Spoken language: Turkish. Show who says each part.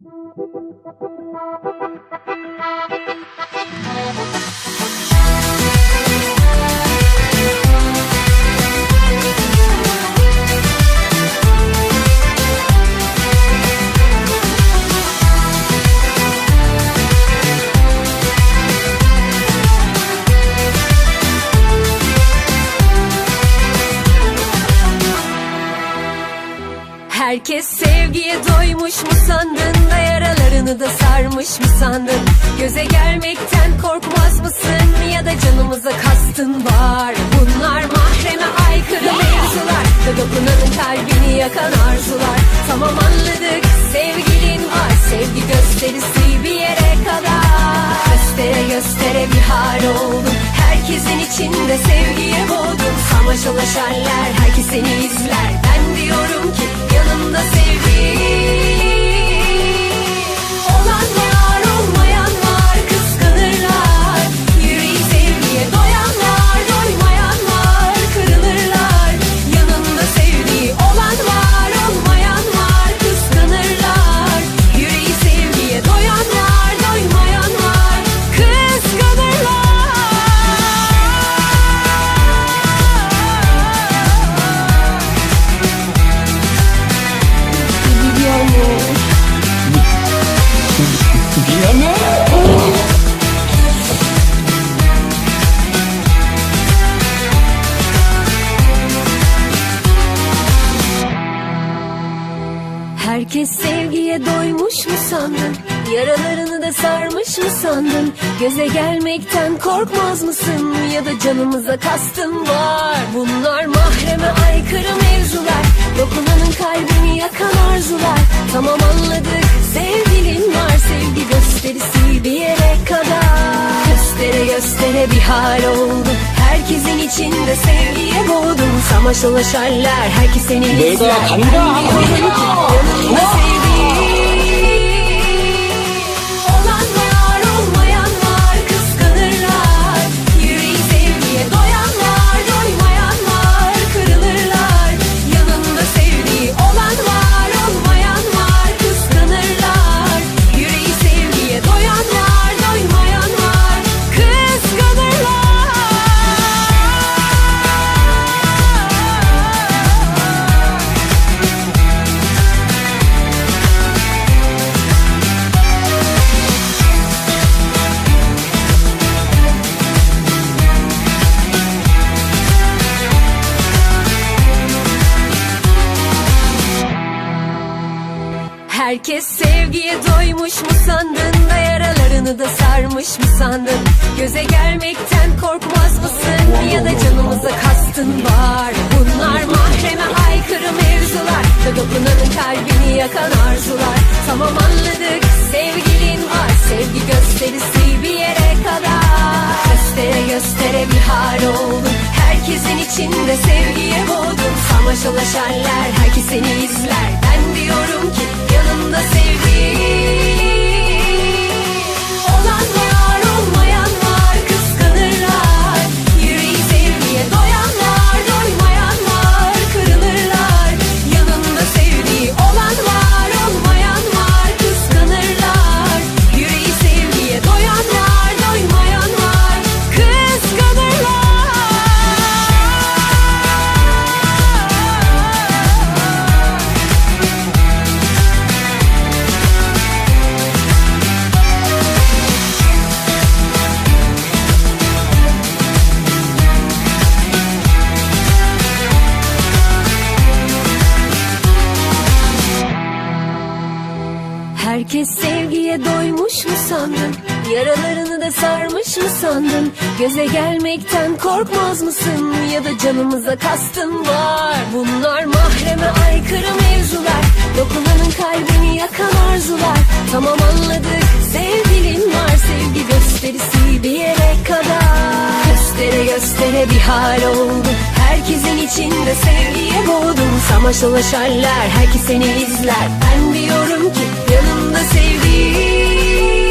Speaker 1: Thank you. Herkes sevgiye doymuş mu sandın da yaralarını da sarmış mı sandın? Göze gelmekten korkmaz mısın ya da canımıza kastın var? Bunlar mahreme aykırı mevzular. Ve dokunanın kalbini yakan arzular. Tamam anladık sevgilin var. Sevgi gösterisi bir yere kadar. Göstere göstere bir hal oldum Herkesin içinde sevgiye boğdum Samaş ulaşarlar herkes seni izler. Ben diyorum ki yanımda sevgi Herkes sevgiye doymuş mu sandın? Yaralarını da sarmış mı sandın? Göze gelmekten korkmaz mısın? Ya da canımıza kastın var Bunlar mahreme aykırı mevzular Dokunanın kalbini yakan arzular Tamam anladık sevgilin var Sevgi gösterisi bir yere Göstere bir hal oldu Herkesin içinde sevgiye boğdum Samaş ulaşarlar herkes seni izler
Speaker 2: 간다.
Speaker 1: Herkes sevgiye doymuş mu sandın da yaralarını da sarmış mı sandın? Göze gelmekten korkmaz mısın? Ya da canımıza kastın var. Bunlar mahreme aykırı mevzular ve dokunanın kalbini yakan arzular. Tamam anladık. Sevgilin var. Sevgi gösterisi bir yere kadar. Göstere göstere bir hal oldum Herkesin içinde sevgiye boğdum. Samaş ulaşarlar herkes seni izler Herkes sevgiye doymuş mu sandın? Yaralarını da sarmış mı sandın? Göze gelmekten korkmaz mısın? Ya da canımıza kastın var. Bunlar mahreme aykırı mevzular. Dokunanın kalbini yakan arzular. Tamam anladık. Sevgilin var. Sevgi gösterisi bir yere kadar. Göstere göstere bir hal oldu Herkesin içinde sevgiye boğdum. Samaşalı şaller herkes seni izler. Ben diyorum ki yanımda sevdiğim